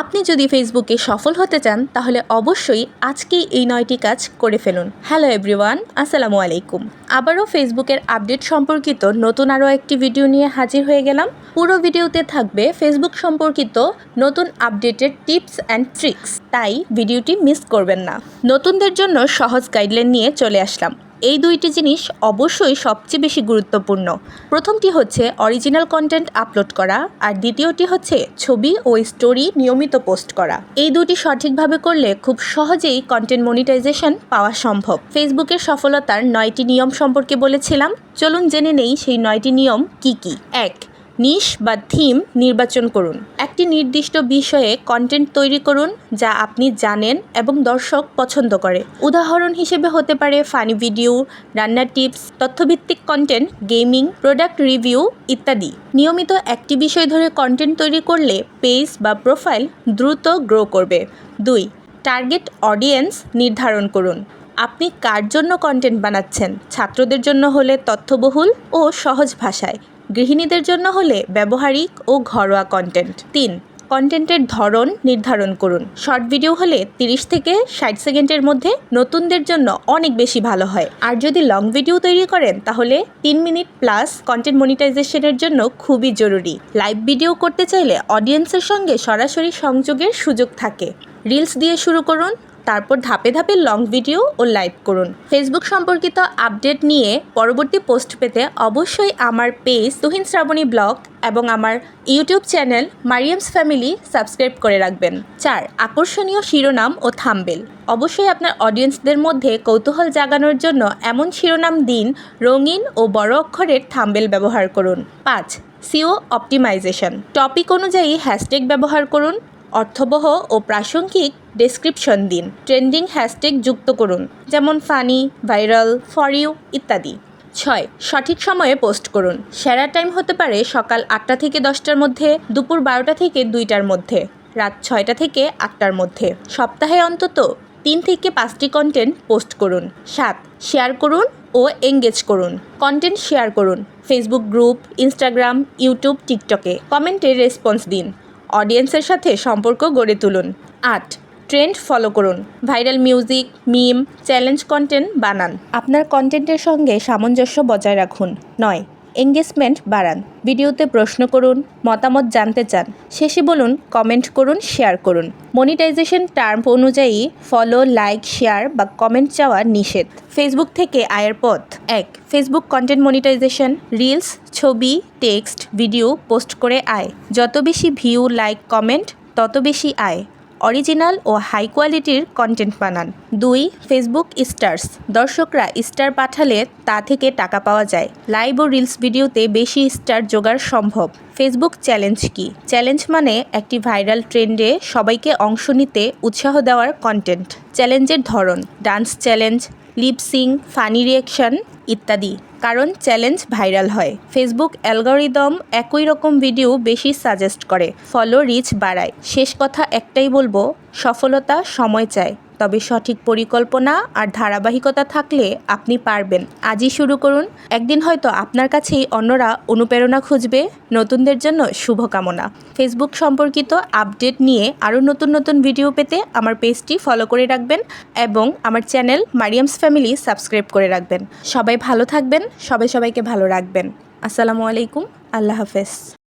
আপনি যদি ফেসবুকে সফল হতে চান, তাহলে অবশ্যই আজকেই এই নয়টি কাজ করে ফেলুন। হ্যালো এভরিওয়ান আসসালামু আলাইকুম। আবারও ফেসবুকের আপডেট সম্পর্কিত নতুন আরও একটি ভিডিও নিয়ে হাজির হয়ে গেলাম। পুরো ভিডিওতে থাকবে ফেসবুক সম্পর্কিত নতুন আপডেটের টিপস অ্যান্ড ট্রিক্স। তাই ভিডিওটি মিস করবেন না। নতুনদের জন্য সহজ গাইডলাইন নিয়ে চলে আসলাম। এই দুইটি জিনিস অবশ্যই সবচেয়ে বেশি গুরুত্বপূর্ণ। প্রথমটি হচ্ছে অরিজিনাল কন্টেন্ট আপলোড করা আর দ্বিতীয়টি হচ্ছে ছবি ও স্টোরি নিয়মিত পোস্ট করা। এই দুটি সঠিকভাবে করলে খুব সহজেই কন্টেন্ট মনিটাইজেশন পাওয়া সম্ভব। ফেসবুকের সফলতার নয়টি নিয়ম সম্পর্কে বলেছিলাম। চলুন জেনে নেই সেই নয়টি নিয়ম কি কি? এক নিশ বা থিম নির্বাচন করুন। একটি নির্দিষ্ট বিষয়ে কন্টেন্ট তৈরি করুন যা আপনি জানেন এবং দর্শক পছন্দ করে। উদাহরণ হিসেবে হতে পারে ফানি ভিডিও রান্নার টিপস তথ্যভিত্তিক কন্টেন্ট গেমিং প্রোডাক্ট রিভিউ ইত্যাদি। নিয়মিত একটি বিষয় ধরে কন্টেন্ট তৈরি করলে পেজ বা প্রোফাইল দ্রুত গ্রো করবে। দুই টার্গেট অডিয়েন্স নির্ধারণ করুন। আপনি কার জন্য কন্টেন্ট বানাচ্ছেন? ছাত্রদের জন্য হলে তথ্যবহুল ও সহজ ভাষায়। গৃহিণীদের জন্য হলে ব্যবহারিক ও ঘরোয়া কন্টেন্ট তিন কন্টেন্টের ধরন নির্ধারণ করুন। শর্ট ভিডিও হলে 30 থেকে ষাট সেকেন্ডের মধ্যে নতুনদের জন্য অনেক বেশি ভালো হয়। আর যদি লং ভিডিও তৈরি করেন, তাহলে তিন মিনিট প্লাস কন্টেন্ট মনিটাইজেশনের জন্য খুবই জরুরি। লাইভ ভিডিও করতে চাইলে অডিয়েন্সের সঙ্গে সরাসরি সংযোগের সুযোগ থাকে। রিলস দিয়ে শুরু করুন তারপর ধাপে ধাপে লং ভিডিও ও লাইভ করুন। ফেসবুক সম্পর্কিত আপডেট নিয়ে পরবর্তী পোস্ট পেতে অবশ্যই আমার পেজ তুহিন শ্রাবণী ব্লগ এবং আমার YouTube channel Mariam's family subscribe করে রাখবেন। চার, আকর্ষণীয় শিরোনাম ও থাম্বেল অবশ্যই আপনার অডিয়েন্সদের মধ্যে কৌতূহল জাগানোর জন্য এমন শিরোনাম দিন, রঙিন ও বড় অক্ষরের থাম্বেল ব্যবহার করুন। পাঁচ সিও অপটিমাইজেশন টপিক অনুযায়ী হ্যাশট্যাগ ব্যবহার করুন। অর্থবহ ও প্রাসঙ্গিক ডেসক্রিপশন দিন। ট্রেন্ডিং হ্যাশট্যাগ যুক্ত করুন, যেমন ফানি ভাইরাল ফর ইউ ইত্যাদি। ছয়, সঠিক সময়ে পোস্ট করুন। সেরা টাইম হতে পারে সকাল আটটা থেকে দশটার মধ্যে, দুপুর বারোটা থেকে দুইটার মধ্যে, রাত ছয়টা থেকে আটটার মধ্যে। সপ্তাহে অন্তত তিন থেকে পাঁচটি কন্টেন্ট পোস্ট করুন। সাত শেয়ার করুন ও এঙ্গেজ করুন। কন্টেন্ট শেয়ার করুন। ফেসবুক গ্রুপ ইনস্টাগ্রাম ইউটিউব টিকটকে কমেন্টে রেসপন্স দিন। অডিয়েন্সের সাথে সম্পর্ক গড়ে তুলুন। আট, ট্রেন্ড ফলো করুন। Viral music, meme, challenge content বানান। আপনার কন্টেন্টের সঙ্গে সামঞ্জস্য বজায় রাখুন। নয় এঙ্গেজমেন্ট বাড়ান। ভিডিওতে প্রশ্ন করুন, মতামত জানতে চান। শেষে বলুন, কমেন্ট করুন, শেয়ার করুন। মনিটাইজেশন টার্ম অনুযায়ী ফলো, লাইক, শেয়ার বা কমেন্ট চাওয়া নিষেধ। ফেসবুক থেকে আয়ের পথ এক। ফেসবুক কন্টেন্ট মনিটাইজেশন, রিলস, ছবি, টেক্সট, ভিডিও পোস্ট করে আয়। যত বেশি ভিউ, লাইক, কমেন্ট, তত বেশি আয়। অরিজিনাল ও হাই কোয়ালিটির কন্টেন্ট বানান। দুই ফেসবুক স্টার্স দর্শকরা স্টার পাঠালে তা থেকে টাকা পাওয়া যায়। লাইভ ও রিলস ভিডিওতে বেশি স্টার জোগাড় সম্ভব। ফেসবুক চ্যালেঞ্জ কি? চ্যালেঞ্জ মানে একটি ভাইরাল ট্রেন্ডে সবাইকে অংশ নিতে উৎসাহ দেওয়ার কন্টেন্ট চ্যালেঞ্জের ধরন। Dance challenge lipsync funny reaction ইত্যাদি। কারণ চ্যালেঞ্জ ভাইরাল হয়। ফেসবুক অ্যালগোরিদম একই রকম ভিডিও বেশি সাজেস্ট করে। ফলো রিচ বাড়ায়। শেষ কথা একটাই বলব, সফলতা সময় চায়। তবে সঠিক পরিকল্পনা আর ধারাবাহিকতা থাকলে আপনি পারবেন। আজই শুরু করুন। একদিন হয়তো আপনার কাছেই অন্যরা অনুপ্রেরণা খুঁজবে। নতুনদের জন্য শুভকামনা। ফেসবুক সম্পর্কিত আপডেট নিয়ে আরও নতুন নতুন ভিডিও পেতে আমার পেজটি ফলো করে রাখবেন এবং আমার চ্যানেল মারিয়ামস ফ্যামিলি সাবস্ক্রাইব করে রাখবেন। সবাই ভালো থাকবেন, সবাই সবাইকে ভালো রাখবেন। আসসালামু আলাইকুম, আল্লাহ হাফেজ।